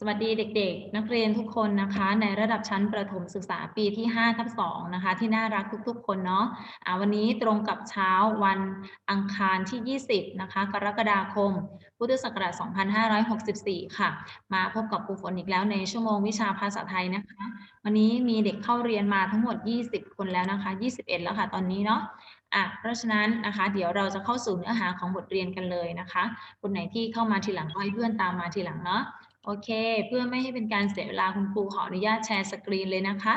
สวัสดีเด็กๆ นักเรียนทุกคนนะคะ ในระดับชั้นประถมศึกษาปีที่5ทับ2นะคะ ที่น่ารักทุกๆ คนเนาะะวันนี้ตรงกับเช้าวันอังคารที่ 20 นะคะ กรกฎาคม พุทธศักราช2564 ค่ะ มาพบกับครูฝนอีกแล้วในชั่วโมงวิชาภาษาไทยนะคะ วันนี้มีเด็กเข้าเรียนมาทั้งหมด 20 คนแล้วนะคะ 21 แล้วค่ะตอนนี้เนาะอะเพราะฉะนั้นนะคะ เดี๋ยวเราจะเข้าสู่เนื้อหาของบทเรียนกันเลยนะคะ คนไหนที่เข้ามาทีหลังก็ให้เพื่อนตามมาทีหลังเนาะ โอเค เพื่อไม่ให้เป็นการเสียเวลาคุณครูขออนุญาตแชร์สกรีนเลยนะคะ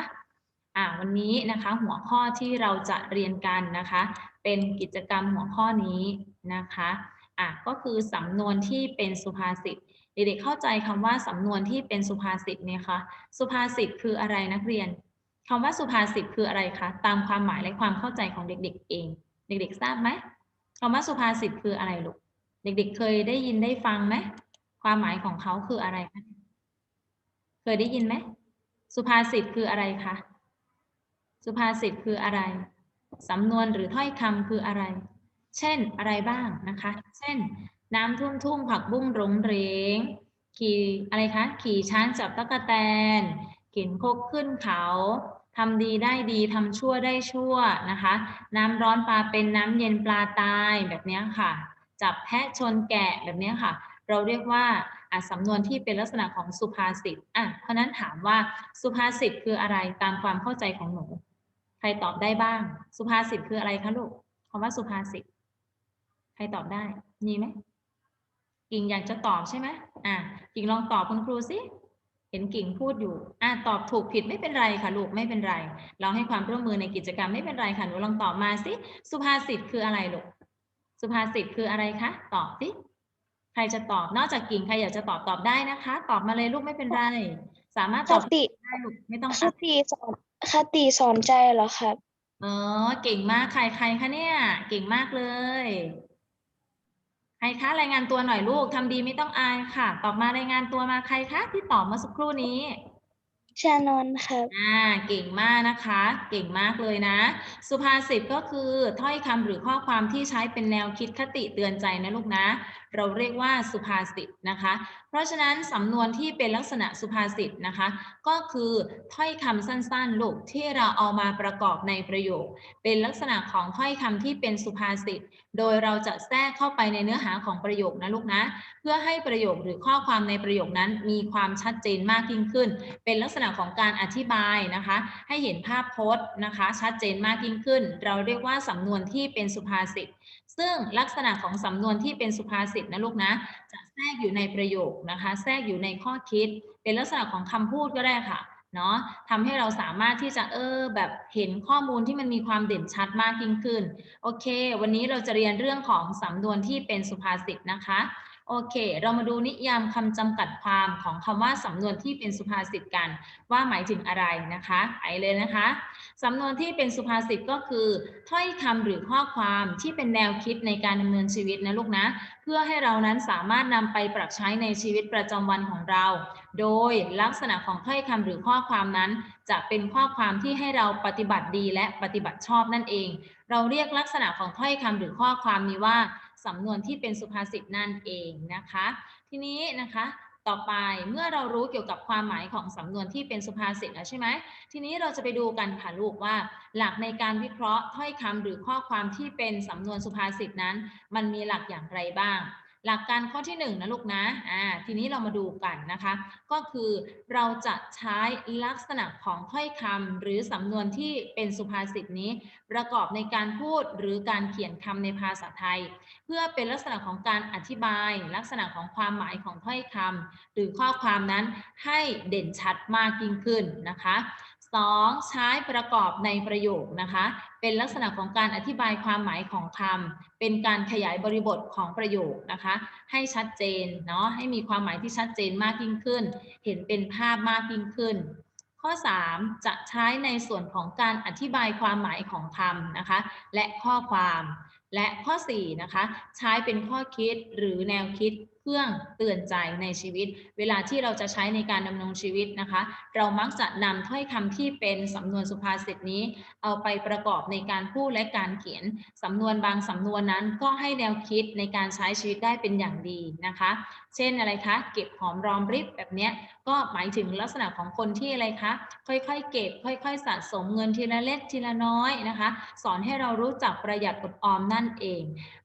อ่าวันนี้นะคะหัวข้อที่เราจะเรียนกันนะคะ เป็นกิจกรรมหัวข้อนี้นะคะอะก็คือสำนวนที่เป็นสุภาษิตเด็กๆเข้าใจคำว่าสำนวนที่เป็นสุภาษิตไหมคะสุภาษิตคืออะไรนักเรียนคำว่าสุภาษิตคืออะไรคะตามความหมายและความเข้าใจของเด็ก ๆ เอง เด็ก ๆ ทราบไหมคำว่าสุภาษิตคืออะไรลูกเด็ก ๆ เคยได้ยินได้ฟังไหม ความหมายของเขาคืออะไรคะเคยได้ยินไหมสุภาษิตคืออะไรคะสุภาษิตคืออะไร สำนวนหรือถ้อยคำคืออะไร เช่นอะไรบ้างนะคะ เช่น น้ำท่วมทุ่งผักบุ้งรงเหรงขี่อะไรคะ ขี่ช้างจับตะกแตนเข็นคกขึ้นเขาทำดีได้ดีทำชั่วได้ชั่วนะคะ น้ำร้อนปลาเป็นน้ำเย็นปลาตายแบบนี้ค่ะ จับแพะชนแกะแบบนี้ค่ะ เราเรียกว่าอะสำนวนที่เป็นลักษณะของสุภาษิตอะเพราะนั้นถามว่าสุภาษิตคืออะไรตามความเข้าใจของหนู ใครตอบได้บ้าง สุภาษิตคืออะไรคะลูกคำว่าสุภาษิตใครตอบได้มีไหมกิ่งอยากจะตอบใช่ไหมอะกิ่งลองตอบคุณครูสิเห็นกิ่งพูดอยู่อะตอบถูกผิดไม่เป็นไรค่ะลูกไม่เป็นไร เราให้ความร่วมมือในกิจกรรมไม่เป็นไรค่ะหนูลองตอบมาสิสุภาษิตคืออะไรลูกสุภาษิตคืออะไรคะตอบสิ ใครจะตอบนอกจากกิ่งใครอยากจะตอบตอบได้นะคะ ตอบมาเลยลูกไม่เป็นไร สามารถคตอบติได้ลูกไม่ต้องคติสอนคติสอนใจเหรอครับเออเก่งมากใครใครคะเนี่ย เก่งมากเลยใครคะรายงานตัวหน่อยลูกทำดีไม่ต้องอายค่ะ ตอบมารายงานตัวมาใครคะที่ตอบเมื่อสักครู่นี้ชานนท์ครับอ่าเก่งมากนะคะ เก่งมากเลยนะ สุภาษิตก็คือถ้อยคำหรือข้อความที่ใช้เป็นแนวคิดคติเตือนใจนะลูกนะ เราเรียกว่าสุภาษิตนะคะ เพราะฉะนั้นสำนวนที่เป็นลักษณะสุภาษิตนะคะ ก็คือถ้อยคำสั้นๆลูกที่เราเอามาประกอบในประโยค เป็นลักษณะของถ้อยคำที่เป็นสุภาษิตโดยเราจะแทรกเข้าไปในเนื้อหาของประโยคนะลูกนะ เพื่อให้ประโยคหรือข้อความในประโยคนั้นมีความชัดเจนมากยิ่งขึ้น เป็นลักษณะของการอธิบายนะคะ ให้เห็นภาพพจน์นะคะ ชัดเจนมากยิ่งขึ้น เราเรียกว่าสำนวนที่เป็นสุภาษิตซึ่งลักษณะของสำนวนที่เป็นสุภาษิตนะลูกนะ จะแทรกอยู่ในประโยคนะคะ แทรกอยู่ในข้อคิด เป็นลักษณะของคำพูดก็ได้ค่ะเนาะทำให้เราสามารถที่จะเออแบบเห็นข้อมูลที่มันมีความเด่นชัดมากยิ่งขึ้น โอเค วันนี้เราจะเรียนเรื่องของสำนวนที่เป็นสุภาษิตนะคะ โอเค เรามาดูนิยามคำจำกัดความของคำว่าสำนวนที่เป็นสุภาษิตกัน ว่าหมายถึงอะไรนะคะไปเลยนะคะสำนวนที่เป็นสุภาษิตก็คือ ถ้อยคำหรือข้อความที่เป็นแนวคิดในการดำเนินชีวิตนะลูกนะ เพื่อให้เรานั้นสามารถนำไปปรับใช้ในชีวิตประจำวันของเรา โดยลักษณะของถ้อยคำหรือข้อความนั้น จะเป็นข้อความที่ให้เราปฏิบัติดีและปฏิบัติชอบนั่นเอง เราเรียกลักษณะของถ้อยคำหรือข้อความนี้ว่า สำนวนที่เป็นสุภาษิตนั่นเองนะคะ ทีนี้นะคะต่อไปเมื่อเรารู้เกี่ยวกับความหมายของสำนวนที่เป็นสุภาษิตแล้วใช่ไหมทีนี้เราจะไปดูกันค่ะลูกว่า หลักในการวิเคราะห์ถ้อยคำหรือข้อความที่เป็นสำนวนสุภาษิตนั้น มันมีหลักอย่างไรบ้าง หลักการข้อที่หนึ่งนะลูกนะอ่าทีนี้เรามาดูกันนะคะ ก็คือเราจะใช้ลักษณะของถ้อยคำหรือสำนวนที่เป็นสุภาษิตนี้ ประกอบในการพูดหรือการเขียนคำในภาษาไทย เพื่อเป็นลักษณะของการอธิบาย ลักษณะของความหมายของถ้อยคำหรือข้อความนั้นให้เด่นชัดมากยิ่งขึ้นนะคะ 2. ใช้ประกอบในประโยคนะคะ เป็นลักษณะของการอธิบายความหมายของคำเป็นการขยายบริบทของประโยคนะคะ ให้ชัดเจนเนาะให้มีความหมายที่ชัดเจนมากยิ่งขึ้น เห็นเป็นภาพมากยิ่งขึ้น ข้อ 3 จะใช้ในส่วนของการอธิบายความหมายของคำนะคะ และข้อความ และข้อ 4 นะคะ ใช้เป็นข้อคิดหรือแนวคิด เครื่องเตือนใจในชีวิต เวลาที่เราจะใช้ในการดำรงชีวิตนะคะ เรามักจะนำถ้อยคำที่เป็นสำนวนสุภาษิตนี้ เอาไปประกอบในการพูดและการเขียนสำนวนบางสำนวนนั้นก็ให้แนวคิดในการใช้ชีวิตได้เป็นอย่างดีนะคะ เช่นอะไรคะ เก็บหอมรอมริบแบบนี้ก็หมายถึงลักษณะของคนที่อะไรคะ ค่อยๆ เก็บ ค่อย ๆ สะสมเงินทีละเล็กทีละน้อยนะคะ สอนให้เรารู้จักประหยัดอดออมนั่นเอง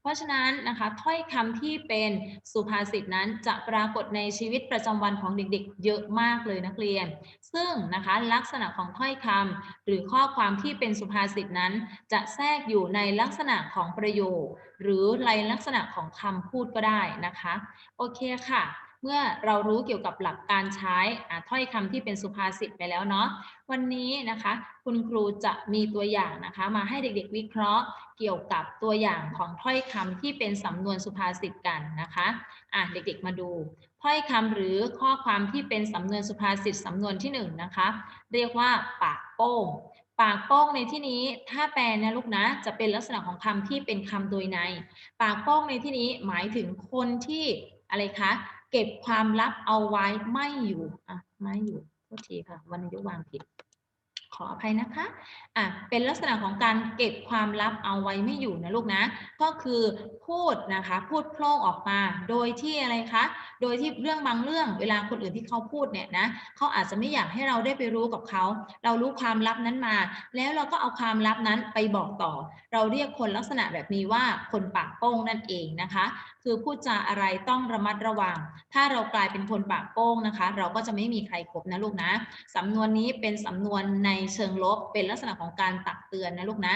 ราะฉะนั้นนะคะถ้อยคำที่เป็นสุภาษิตนั้นจะปรากฏในชีวิตประจำวันของเด็กๆ เยอะมากเลยนักเรียน ซึ่งนะคะลักษณะของถ้อยคำหรือข้อความที่เป็นสุภาษิตนั้น จะแทรกอยู่ในลักษณะของประโยค หรือในลักษณะของคำพูดก็ได้นะคะ โอเคค่ะ เมื่อเรารู้เกี่ยวกับหลักการใช้อะถ้อยคำที่เป็นสุภาษิตไปแล้วเนาะวันนี้นะคะ คุณครูจะมีตัวอย่างนะคะ มาให้เด็กๆวิเคราะห์ เกี่ยวกับตัวอย่างของถ้อยคำที่เป็นสำนวนสุภาษิตกันนะคะอะเด็กๆมาดูถ้อยคำหรือข้อความที่เป็นสำนวนสุภาษิตสำนวนที่หนึ่งนะคะ เรียกว่าปากโป้งปากโป้งในที่นี้ถ้าแปลนะลูกนะ จะเป็นลักษณะของคำที่เป็นคำโดยใน ปากโป้งในที่นี้หมายถึงคนที่อะไรคะ เก็บความลับเอาไว้ไม่อยู่อะไม่อยู่โทษทีค่ะวรรณยุวางผิด ขออภัยนะคะ อะ เป็นลักษณะของการเก็บความลับเอาไว้ไม่อยู่นะลูกนะ ก็คือพูดนะคะ พูดโพล่งออกมา โดยที่อะไรคะ โดยที่เรื่องบางเรื่องเวลาคนอื่นที่เขาพูดเนี่ยนะเขาอาจจะไม่อยากให้เราได้ไปรู้กับเขา เรารู้ความลับนั้นมา แล้วเราก็เอาความลับนั้นไปบอกต่อ เราเรียกคนลักษณะแบบนี้ว่าคนปากโป้งนั่นเองนะคะ คือพูดจาอะไรต้องระมัดระวัง ถ้าเรากลายเป็นคนปากโป้งนะคะ เราก็จะไม่มีใครคบนะลูกนะ สำนวนนี้เป็นสำนวนในเชิงลบเป็นลักษณะของการตักเตือนนะลูกนะ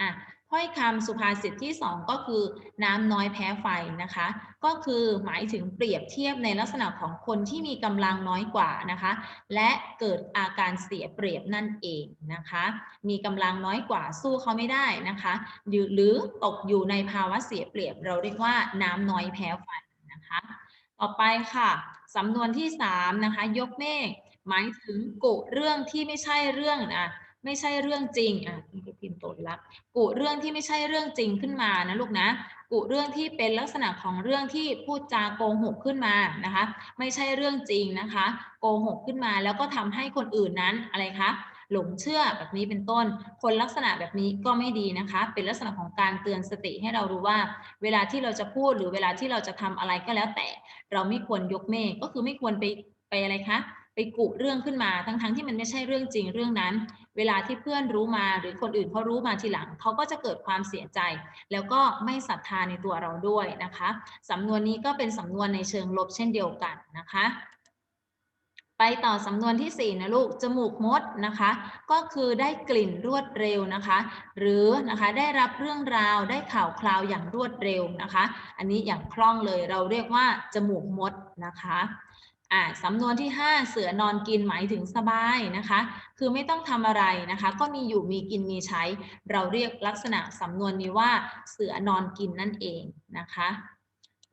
อะถ้อยคำสุภาษิตที่สองก็คือน้ำน้อยแพ้ไฟนะคะ ก็คือหมายถึงเปรียบเทียบในลักษณะของคนที่มีกำลังน้อยกว่านะคะ และเกิดอาการเสียเปรียบนั่นเองนะคะ มีกำลังน้อยกว่าสู้เขาไม่ได้นะคะหรือตกอยู่ในภาวะเสียเปรียบ เราเรียกว่าน้ำน้อยแพ้ไฟนะคะ ต่อไปค่ะสำนวนที่สามนะคะ ยกเมฆ หมายถึงกุเรื่องที่ไม่ใช่เรื่องอะไม่ใช่เรื่องจริงอะนี่ก็พิมพ์ตัวละกุเรื่องที่ไม่ใช่เรื่องจริงขึ้นมานะลูกนะ กุเรื่องที่เป็นลักษณะของเรื่องที่พูดจาโกหกขึ้นมานะคะ ไม่ใช่เรื่องจริงนะคะโกหกขึ้นมาแล้วก็ทำให้คนอื่นนั้นอะไรคะหลงเชื่อแบบนี้เป็นต้น คนลักษณะแบบนี้ก็ไม่ดีนะคะ เป็นลักษณะของการเตือนสติให้เรารู้ว่า เวลาที่เราจะพูดหรือเวลาที่เราจะทำอะไรก็แล้วแต่ เราไม่ควรยกเมฆก็คือไม่ควรไปไปอะไรคะ ไปกุเรื่องขึ้นมาทั้งๆที่มันไม่ใช่เรื่องจริงเรื่องนั้น เวลาที่เพื่อนรู้มาหรือคนอื่นเขารู้มาทีหลังเขาก็จะเกิดความเสียใจ แล้วก็ไม่ศรัทธาในตัวเราด้วยนะคะสำนวนนี้ก็เป็นสำนวนในเชิงลบเช่นเดียวกันนะคะ ไปต่อสำนวนที่ 4 นะลูก จมูกมดนะคะ ก็คือได้กลิ่นรวดเร็วนะคะ หรือนะคะได้รับเรื่องราวได้ข่าวคราวอย่างรวดเร็วนะคะ อันนี้อย่างคล่องเลยเราเรียกว่าจมูกมดนะคะ อ่าสำนวนที่ 5 เสือนอนกินหมายถึงสบายนะคะ คือไม่ต้องทำอะไรนะคะ ก็มีอยู่มีกินมีใช้ เราเรียกลักษณะสำนวนนี้ว่าเสือนอนกินนั่นเองนะคะ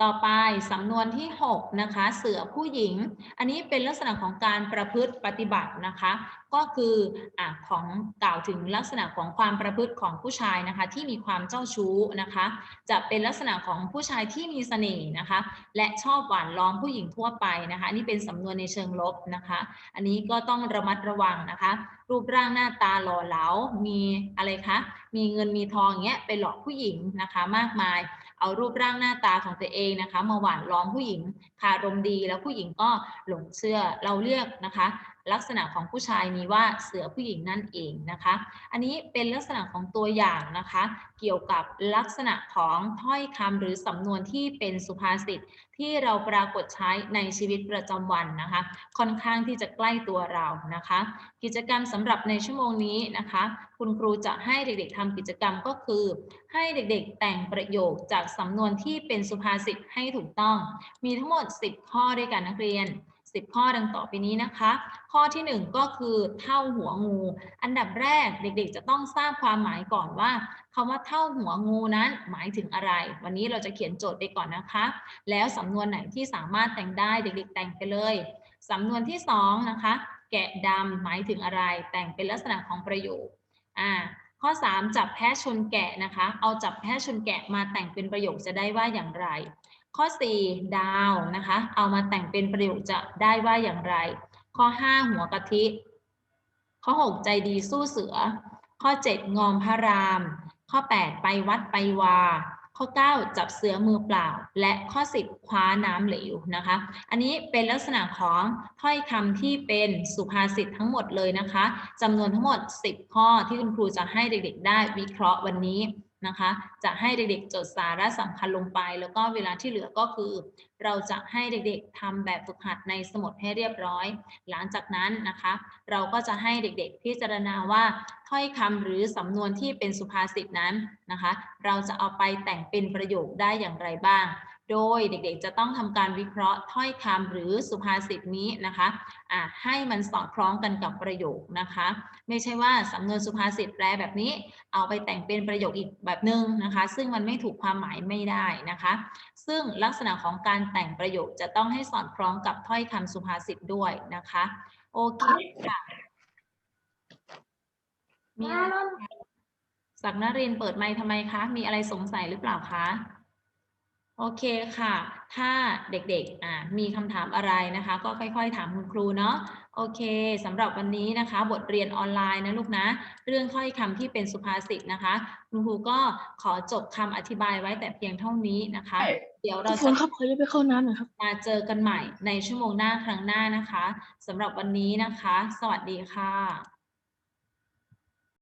ต่อไปสำนวนที่ 6 นะคะ เสือผู้หญิง อันนี้เป็นลักษณะของการประพฤติปฏิบัตินะคะ ก็คืออของกล่าวถึงลักษณะของความประพฤติของผู้ชายนะคะ ที่มีความเจ้าชู้นะคะ จะเป็นลักษณะของผู้ชายที่มีเสน่ห์นะคะ และชอบหวานล้อมผู้หญิงทั่วไปนะคะ อันนี่เป็นสำนวนในเชิงลบนะคะ อันนี้ก็ต้องระมัดระวังนะคะ รูปร่างหน้าตาหล่อเหลา มีอะไรคะ มีเงินมีทองอย่างเงี้ยไปหลอกผู้หญิงนะคะมากมาย เอารูปร่างหน้าตาของตัวเองนะคะ มาหวานล้อมผู้หญิงคารมดีแล้วผู้หญิงก็หลงเชื่อเราเรียกนะคะ ลักษณะของผู้ชายนี้ว่าเสือผู้หญิงนั่นเองนะคะ อันนี้เป็นลักษณะของตัวอย่างนะคะ เกี่ยวกับลักษณะของถ้อยคำหรือสำนวนที่เป็นสุภาษิตที่เราปรากฏใช้ในชีวิตประจำวันนะคะ ค่อนข้างที่จะใกล้ตัวเรานะคะ กิจกรรมสำหรับในชั่วโมงนี้นะคะ คุณครูจะให้เด็กๆทำกิจกรรมก็คือ ให้เด็กๆแต่งประโยคจากสำนวนที่เป็นสุภาษิตให้ถูกต้อง มีทั้งหมด 10 ข้อด้วยกันนักเรียน 10 ข้อดังต่อไปนี้นะคะ ข้อที่ 1 ก็คือเท่าหัวงู อันดับแรกเด็กๆ จะต้องทราบความหมายก่อนว่าคำว่าเท่าหัวงูนั้นหมายถึงอะไร วันนี้เราจะเขียนโจทย์ไปก่อนนะคะ แล้วสำนวนไหนที่สามารถแต่งได้เด็กๆ แต่งไปเลยสำนวนที่2นะคะแกะดำหมายถึงอะไร แต่งเป็นลักษณะของประโยคอ่าข้อ 3 จับแพะชนแกะนะคะ เอาจับแพะชนแกะมาแต่งเป็นประโยคจะได้ว่าอย่างไร ข้อ 4 ดาวนะคะ เอามาแต่งเป็นประโยคจะได้ว่าอย่างไร ข้อ 5 หัวกะทิ ข้อ 6 ใจดีสู้เสือ ข้อ 7 งอมพระราม ข้อ 8 ไปวัดไปวา ข้อ 9 จับเสือมือเปล่า และข้อ 10 คว้าน้ำเหลวนะคะ อันนี้เป็นลักษณะของถ้อยคำที่เป็นสุภาษิตทั้งหมดเลยนะคะจำนวนทั้งหมด 10 ข้อที่คุณครูจะให้เด็กๆ ได้วิเคราะห์วันนี้ นะคะ จะให้เด็กๆจดสาระสำคัญลงไป แล้วก็เวลาที่เหลือก็คือ เราจะให้เด็กๆทำแบบฝึกหัดในสมุดให้เรียบร้อย หลังจากนั้นนะคะ เราก็จะให้เด็กๆพิจารณาว่าถ้อยคำหรือสำนวนที่เป็นสุภาษิตนั้นนะคะ เราจะเอาไปแต่งเป็นประโยคได้อย่างไรบ้าง โดยเด็กๆ จะต้องทำการวิเคราะห์ถ้อยคำหรือสุภาษิตนี้นะคะอะให้มันสอดคล้องกันกับประโยคนะคะ ไม่ใช่ว่าสำนวนสุภาษิตแปลแบบนี้ เอาไปแต่งเป็นประโยคอีกแบบหนึ่งนะคะ ซึ่งมันไม่ถูกความหมายไม่ได้นะคะ ซึ่งลักษณะของการแต่งประโยคจะต้องให้สอดคล้องกับถ้อยคำสุภาษิตด้วยนะคะโอเคค่ะมีอะไรไหมคะศักดิ์นรินทร์เปิดไมค์ทำไมคะ มีอะไรสงสัยหรือเปล่าคะ โอเคค่ะ ถ้าเด็กๆอะมีคำถามอะไรนะคะ ก็ค่อยๆ ถามคุณครูเนาะ โอเคสำหรับวันนี้นะคะ บทเรียนออนไลน์นะลูกนะ เรื่องถ้อยคำที่เป็นสุภาษิตนะคะ คุณครูก็ขอจบคำอธิบายไว้แต่เพียงเท่านี้นะคะ เดี๋ยวทุเรากคจะนครับขอจะไปเข้าน้ำหน่อยครับมาเจอกันใหม่ในชั่วโมงหน้าครั้งหน้านะคะสำหรับวันนี้นะคะ สวัสดีค่ะ